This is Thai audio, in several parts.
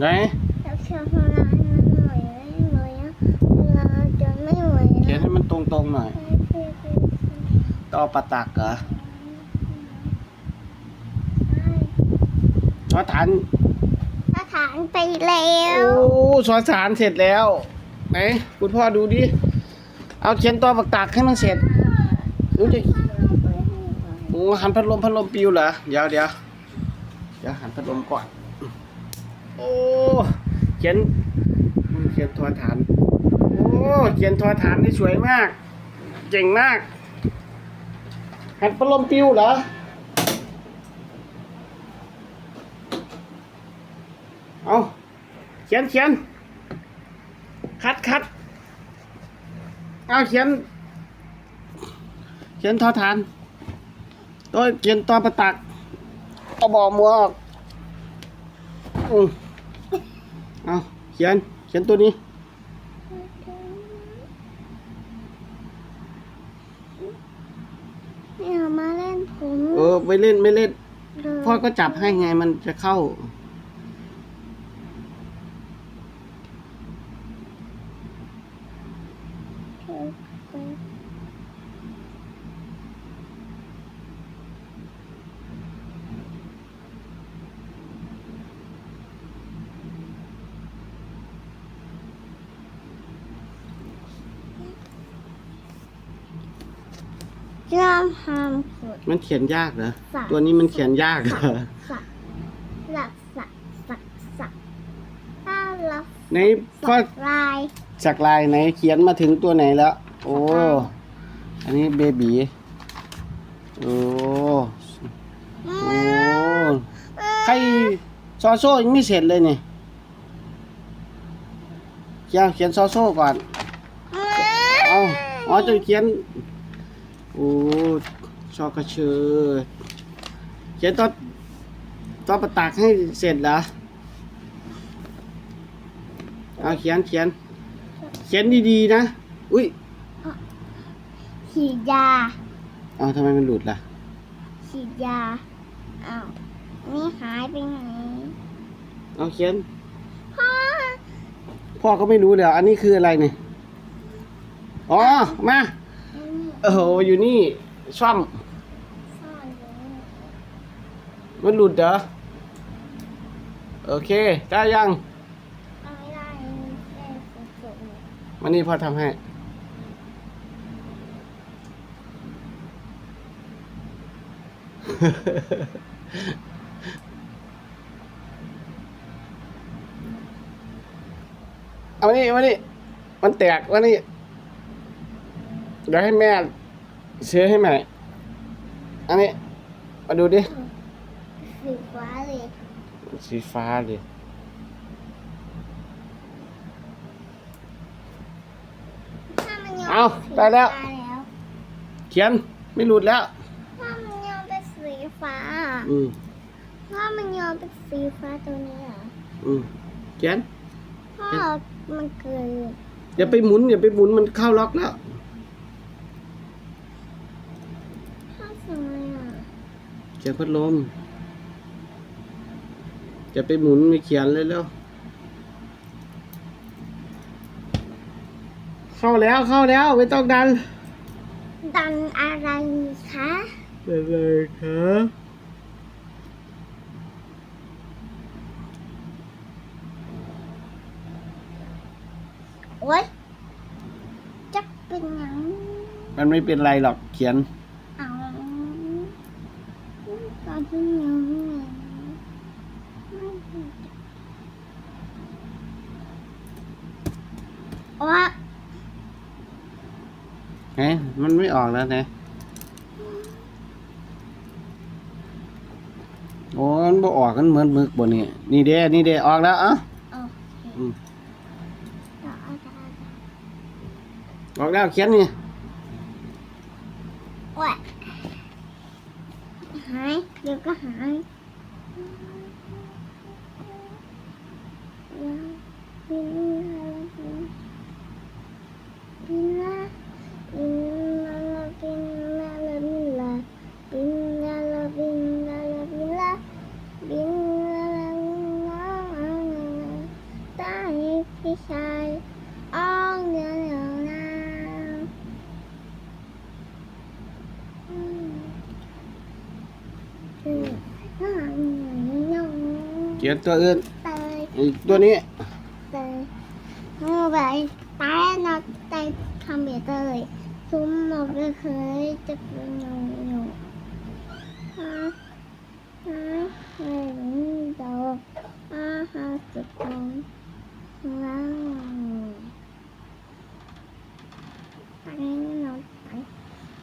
ไหนแล้เชียวพลานนหอยไม่ไหวแล้วเาจะไม่ไหวเขียนให้มันตรงตรงหน่อย ต่อประตักเหรอสอฐานสฐานไปแล้วโอ้สอสานเสร็จแล้ว ไหนคุณพ่อดูดิ เอาเขียนต่อประตักให้มันเสร็จดูสิโอ้หันพัดลมพัดลมปิวเหรอ เดี๋ยวเดี๋ยวเดี๋ยวหันพัดลมก่อน โอ้ เขียนเขียนทอฐาน โอ้ เขียนทอฐานนี่สวยมาก เจ๋งมาก หัดพัดลมปิวเหรอ เอาเขียนเขียน คัดคัดเอาเขียน เขียนทอฐานโดยเขียนตอประตักตะบอมวอกอือ เอาเขียน เขียนตัวนี้เอามาเล่นผม เออ ไม่เล่นไม่เล่น พ่อก็จับให้ไงมันจะเข้า เชื่อมันเขียนยากเหรอตัวนี้มันเขียนยากเหรอ สักสักสักสักถ้าเราในพ่กลายจากลายไหนเขียนมาถึงตัวไหนแล้ว โอ้ อันนี้เบบีโอ้ โอ้ ใครซอโซ่ยังไม่เสร็จเลยนี่เขียนเขียนซอโซ่ก่อน เอาอ๋อจะเขียน โอ้ชอกระเชอเจ๊ต้องต้องประตักให้เสร็จละเอาเขียนเขียน เขียนดีๆนะ อุ้ยฉีดยาเอาทำไมมันหลุดล่ะฉีดยาเอาวนี่หายไปไหนเอาเขียน พ่อ พ่อก็ไม่รู้เดี๋ยวอันนี้คืออะไรเนี่ยอ๋อ มา โอ้โหอยู่นี่ช่อมมันหลุดเหรอ โอเค ได้ยังไม่ได้แม่มานี่พ่อทำให้ เอามานี่เอมานี่ มันแตกมานี่ เดี๋ยวให้แม่ซื้อให้ใหม่ อันนี้ มาดูดิ สีฟ้าเลยสีฟ้าเลยเอาไปแล้วเขียนไม่หลุดแล้วพ่อมันยอมเป็นสีฟ้าอะอืมถ้ามันยอมเป็นสีฟ้าตัวนี้เหรอืมเขียน พ่อมันเกิดอย่าไปหมุน อย่าไปหมุนมันเข้าล็อกแล้ว เขียนพัดลม จะไปหมุนไปเขียนเลยแล้ว เข้าแล้วเข้าแล้วไม่ต้องดัน ดันอะไรคะเลยเครับ โอ๊ยจะเป็นยัง มันไม่เป็นไรหรอกเขียน ออกเฮ้มันไม่ออกแล้วเนี่ยโอ้มันบ่ออกกันเหมือนมึกบ่นี้นี่เด้นี่เด้ออกแล้วอะออกแล้วเขียนนี่หายเดี๋ยวก็หาย เขียนตัวอื่นเตยอีกตัวนี้เตยน้องใบตายนักใจทำเบียเตยซุ้มหมอกก็เคยจะเป็นหนูหนูฮะฮะไม่รู้ดอกอาฮะสุดตรงว้าวไปนอนไป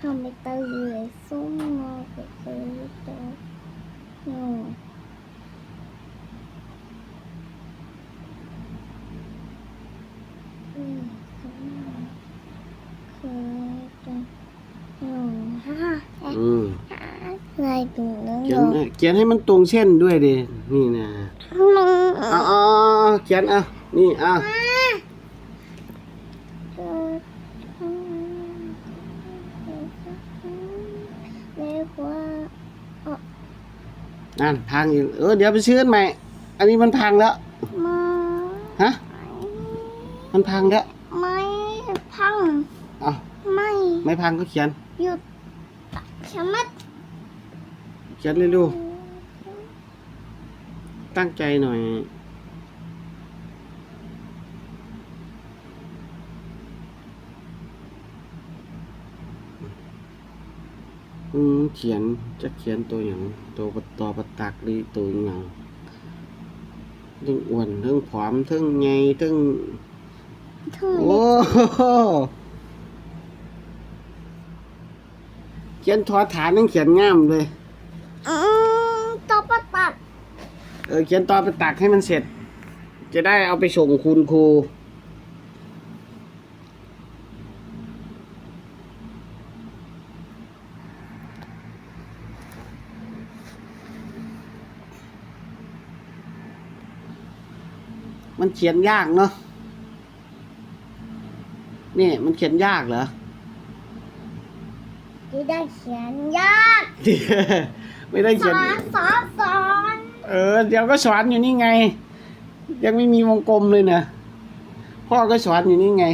ทำเบียเตยซุ้มหมอกก็เคยจะหนูอืมเคยจะหนูฮ่า อืม อะไรตุ่มนึงเขียนเขียนให้มันตรงเส้นด้วยดินี่นะมึงเอ๋อาเอาเขียนเอานี่เอาเรียกว่านั่นพังอีกเออเดี๋ยวไปซื้ออันใหม่ อันนี้มันพังแล้วมาฮะมันพังแล้วไม่พัง เอ้าไม่ไม่พังก็เขียนหยุดชะมัด เขียนเร็วๆตั้งใจหน่อย อืมเขียนจะเขียนตัวอย่างตัวปตอปตักหรือตัวอย่างเรื่องอ้วนเรื่องผอมเรื่องใหญ่เรื่องทุ่งโอ้โหเขียนทอฐานนั่งเขียนง่ามเลย อืมตบปะตัด เออเขียนตอนไปตักให้มันเสร็จ จะได้เอาไปส่งคุณครูมันเขียนยากเนาะ นี่มันเขียนยากเหรอที่ได้เขียนยาก ไม่ได้สเขียนอนสอนสอน เออเดี๋ยวก็สอนอยู่นี่ไง ยังไม่มีวงกลมเลยนะพ่อก็สอนอยู่นี่ไง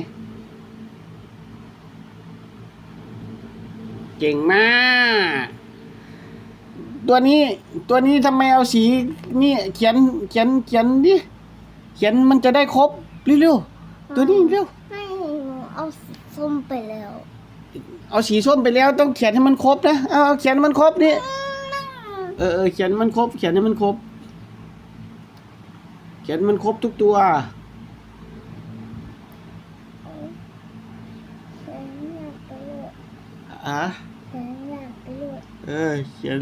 เก่งมาก ตัวนี้ตัวนี้ทำไมเอาสีนี่เขียนเขียนเขียนดิเขียนมันจะได้ครบเร็วๆตัวนี้เร็วให้หนูเอาส้มไปแล้ว เอาสีส้มไปแล้วต้องเขียนให้มันครบนะเอาเอาเขียนให้มันครบดิเออเออเขียนให้มันครบ เขียนให้มันครบเขียนให้มันครบทุกตัวเขียนอยากไปเลยอะเขียนอยากไปเลยเออ เขียน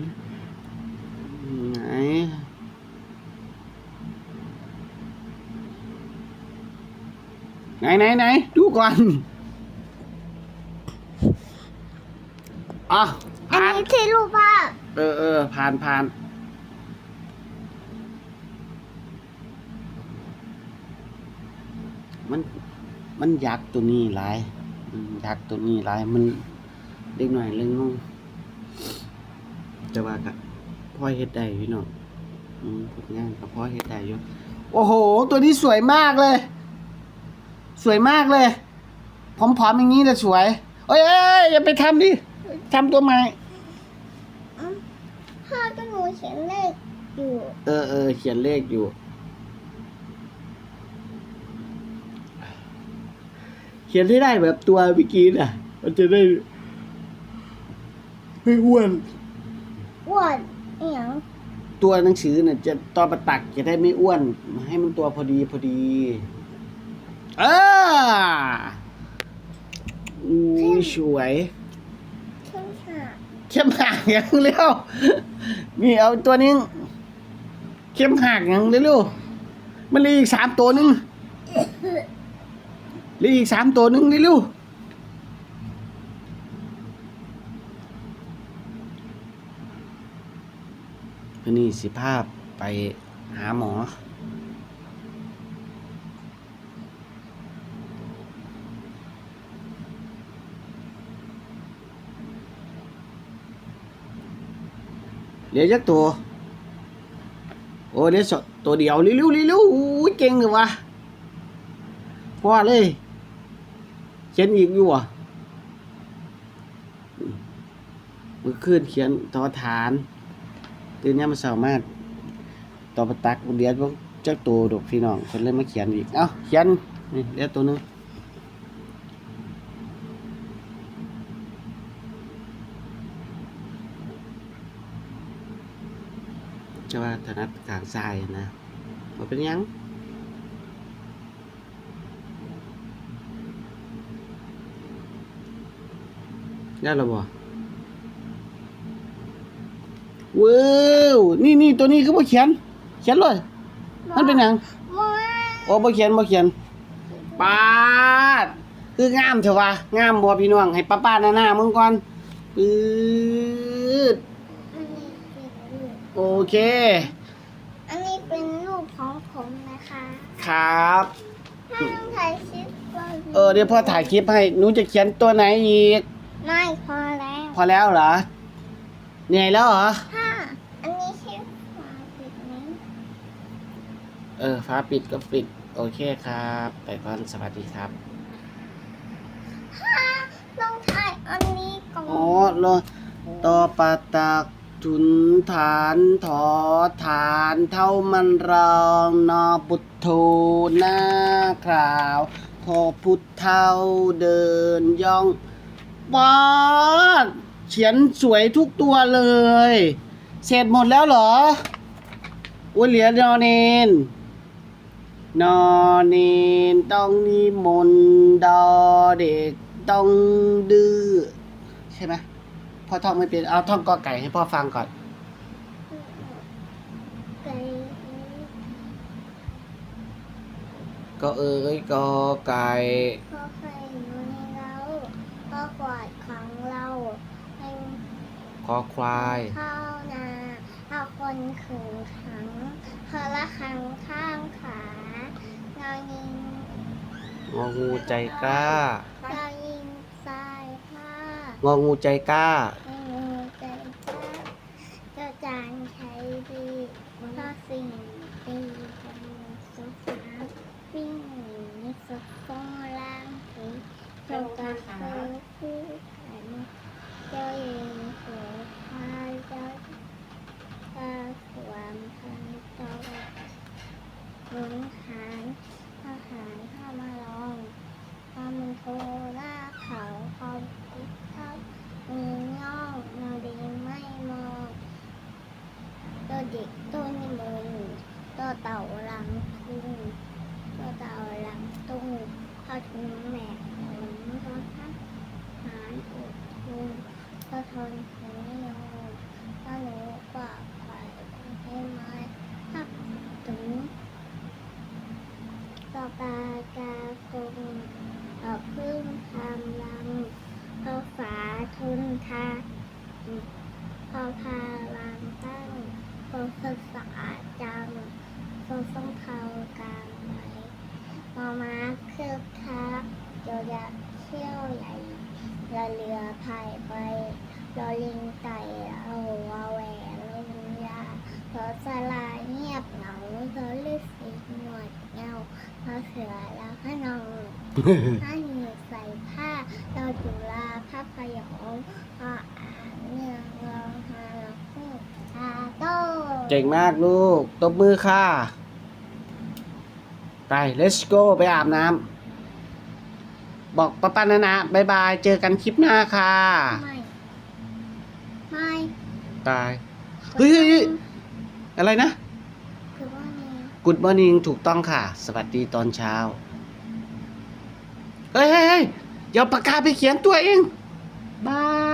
ไหน ไหนไหนไหนดูก่อน อะ อันผ่าน นี้ที่รูปภาพเออเออผ่านผ่าน มัน มันยักษ์ตัวนี้หลายอืมยักษ์ตัวนี้หลาย มันเด็กหน่อยเรื่องงงแต่ว่าก็พ่อเฮ็ดได้พี่น้องอืมผลงานกับพ่อเฮ็ดได้อยู่โอ้โห ตัวนี้สวยมากเลย สวยมากเลยผอมๆอย่างนี้แต่สวยเอ้ยเอ้ยอย่าไปทำดิทำตัวใหม่อืมพ่อก็หนูเขียนเลขอยู่ เออเออเขียนเลขอยู่ ขียนให้ได้แบบตัวเมื่อกี้น่ะ มันจะได้ ไม่อ้วนอ้วนอหย่างตัวหนังสือเนี่ยจะตอนประตักจะได้ไม่อ้วน ให้มันตัวพอดีพอดี เอออุ้ยสวยขึ้นค่ะเข้มหักอย่างเร็วนี่เอาตัวนี้เข้มหักอย่างเร็วๆมันเหลืออีกสามตัวหนึง เหลืออีกสามตัวหนึงเร็วๆวันนี้สิภาพไปหาหมอเหลือจักตัว โอ้เหลือสองตัวเดียวเร็วๆเร็วๆอู้ยเก่งเลยวะพ่อเลย เขียนอีกอยู่อะมือขึ้นเขียนตอฐานตื่นยามมาเสามากต่อประตักเดียดพวกเจ้าตัวดอกพี่น้องคนเลยมาเขียนอีก เอ้าเขียนนี่เดียวตัวนึงจะว่าถนัดกลางทรายนะมันเป็นยัง ได้แล้วบ่ว้าวนี่นี่ตัวนี้คือบ่เขียน เขียนเลยมันเป็นหยังว้าโอ้บ่เขียนบ่เขียนปาดคืองามเถอะวะงามบ่พี่น้องให้ป้าป้าหน้าหน้ามึงก่อนปื๊ดอันนี้เป็นรูปโอเค อันนี้เป็นรูปของผมนะคะ ครับถ้าถ่ายคลิปก็เออเดี๋ยวพ่อถ่ายคลิปให้หนูจะเขียนตัวไหนอีก ไม่พอแล้วพอแล้วเหรอ เหนื่อยแล้วเหรอถ้าอันนี้ชื่อฝาปิดนี้เออ ฟ้าปิดก็ปิด โอเคครับไปก่อนสวัสดีครับถ้าลองถ่ายอันนี้ก่อนอ๋อรอต่อปาตักทุนฐานถอฐานเท่ามันรองนอบุตโธหน้าคราว พอพุทธเท่าเดินย่อง ว้าดเขียนสวยทุกตัวเลย เสร็จหมดแล้วเหรออุ้ยเหลือนอเนนนอเนนต้องนิมนต์ดอเด็กต้องดื้อใช่ไหมพ่อท่องไม่เป็นเอาท่องกอไก่ให้พ่อฟังก่อนไก่ก็เอ้ยกอไก่ ก็ใครอยู่ในเรา ก็กวาดของเราให้คอควายเข้านาเอาคนขึงขังพอละขังข้างขานอนยิงงองูใจกล้า นอนยิงทรายผ้างองูใจกล้าให้มือใจกล้าเจ้าจานใช้ดีก็สิ่งดีเป็นสุขนะวิ่งหนีสุดฟองล่างผีจงการเพื่อผู้ขันเจ้าเองหัวพายเจ้า ถ้าความพันต่อหนุนหารทหารเข้ามาลองความมันโทหน้าเขาความคิดทับมีย่องนาดีไม่มองตัวเด็กตัวนิมนต์ตัวเต่าหลังทุ่งตัวเต่าหลังตุ้ง เข้าถึงแม่ผลตัวทักหารอดทุนตัวทนถึงโยมถ้าหนูกว่าใครให้ไม้ทับถึงต่อปากากงต่อพึ่งทำรังพอฝาทุนทาพอพาลังตั้งพอศึกษาจังพอต้องเทากลางไหน มอม้าเครือบคักโยยักษ์เที่ยวใหญ่เรือเรือพายไปรอลิงไก่เอาวาแหวนลงยาเพอสลายเงียบเหงาเพอฤาษีหนวดเงาเพอเสือแล้วขนองถ้าหนีใส่ผ้าเราจุฬาภาพยองพออ่านเนื่องรองฮาลคู่ตาโตเก่งมากลูกตบมือค่ะ let's go ไปอาบน้ำบอกป้าป้านานะบายบาย เจอกันคลิปหน้าค่ะ ไม่ ไม่บาย เฮ้ยเฮ้ยเฮ้ยอะไรนะ คือว่านี่ Good morning ถูกต้องค่ะ สวัสดีตอนเช้า เฮ้ยเฮ้ยเฮ้ยเดี๋ยวปากกาไปเขียนตัวเอง บาย